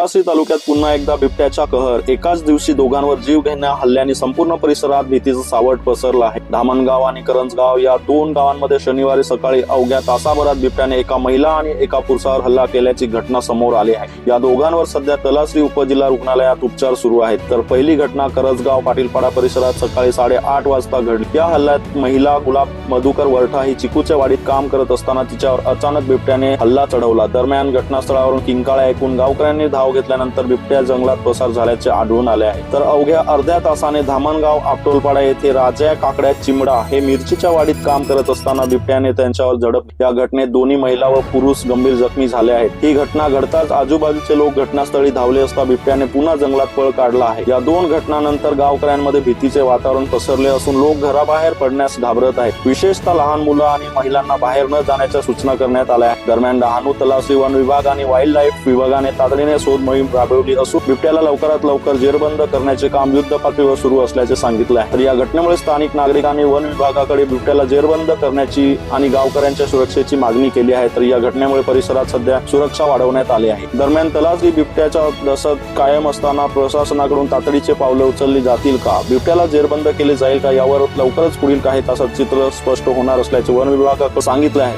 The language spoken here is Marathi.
तलासरी तालुक्यात पुन्हा एकदा बिबट्याचा कहर. एकाच दिवशी दोघांवर जीव घेण्या हल्ल्याने संपूर्ण परिसरात भीतीचं सावट पसरलं आहे. धामणगाव आणि करंजगाव या दोन गावांमध्ये शनिवारी सकाळी अवघ्या तासाभरात बिबट्याने एका महिला आणि एका पुरुषावर हल्ला केल्याची घटना समोर आली आहे. या दोघांवर सध्या तलासरी उपजिल्हा रुग्णालयात उपचार सुरू आहेत. तर पहिली घटना करंजगाव पाटीलपाडा परिसरात सकाळी साडेआठ वाजता घडली. या हल्ल्यात महिला गुलाब मधुकर वरठा ही चिकूच्या वाडीत काम करत असताना तिच्यावर अचानक बिबट्याने हल्ला चढवला. दरम्यान घटनास्थळावरून किंकाळ्या ऐकून गावकऱ्यांनी धाव घेतल्यानंतर बिबट्या जंगलात पसार झाल्याचे आढळून आले आहे. तर अवघ्या अर्ध्या तासाने धामणगाव आपटोलपाडा येथे राजा काकड्या चिमडा हे मिरचीच्या वाडीत काम करत असताना बिबट्याने त्यांच्यावर झडप या घटनेत दोन्ही महिला व पुरुष गंभीर जखमी झाले आहेत. ही घटना घडताच आजूबाजूचे लोक घटनास्थळी धावले असता बिबट्याने पुन्हा जंगलात पळ काढला आहे. या दोन घटनानंतर गावकऱ्यांमध्ये भीतीचे वातावरण पसरले असून लोक घराबाहेर पडण्यास घाबरत आहेत. विशेषतः लहान मुलं आणि महिलांना बाहेर न जाण्याच्या सूचना करण्यात आल्या आहेत. दरम्यान डहाणू तलाव वन विभाग आणि वाईल्ड लाईफ विभागाने तातडीने शोध मोहीम राबवली असून बिबट्याला लवकरात लवकर जेरबंद करण्याचे काम युद्ध पातळीवर सुरू असल्याचे सांगितले आहे. तर या घटनेमुळे स्थानिक नागरिकांनी वन विभागाकडे बिबट्याला जेरबंद करण्याची आणि गावकऱ्यांच्या सुरक्षेची मागणी केली आहे. तर या घटनेमुळे परिसरात सध्या सुरक्षा वाढवण्यात आली आहे. दरम्यान तलासरी बिबट्याच्या दशत कायम असताना प्रशासनाकडून तातडीचे पावले उचलली जातील का? बिबट्याला जेरबंद केले जाईल का? यावर लवकरच पुढील काही तासात चित्र स्पष्ट होणार असल्याचे वन विभागाकडे सांगितले आहे.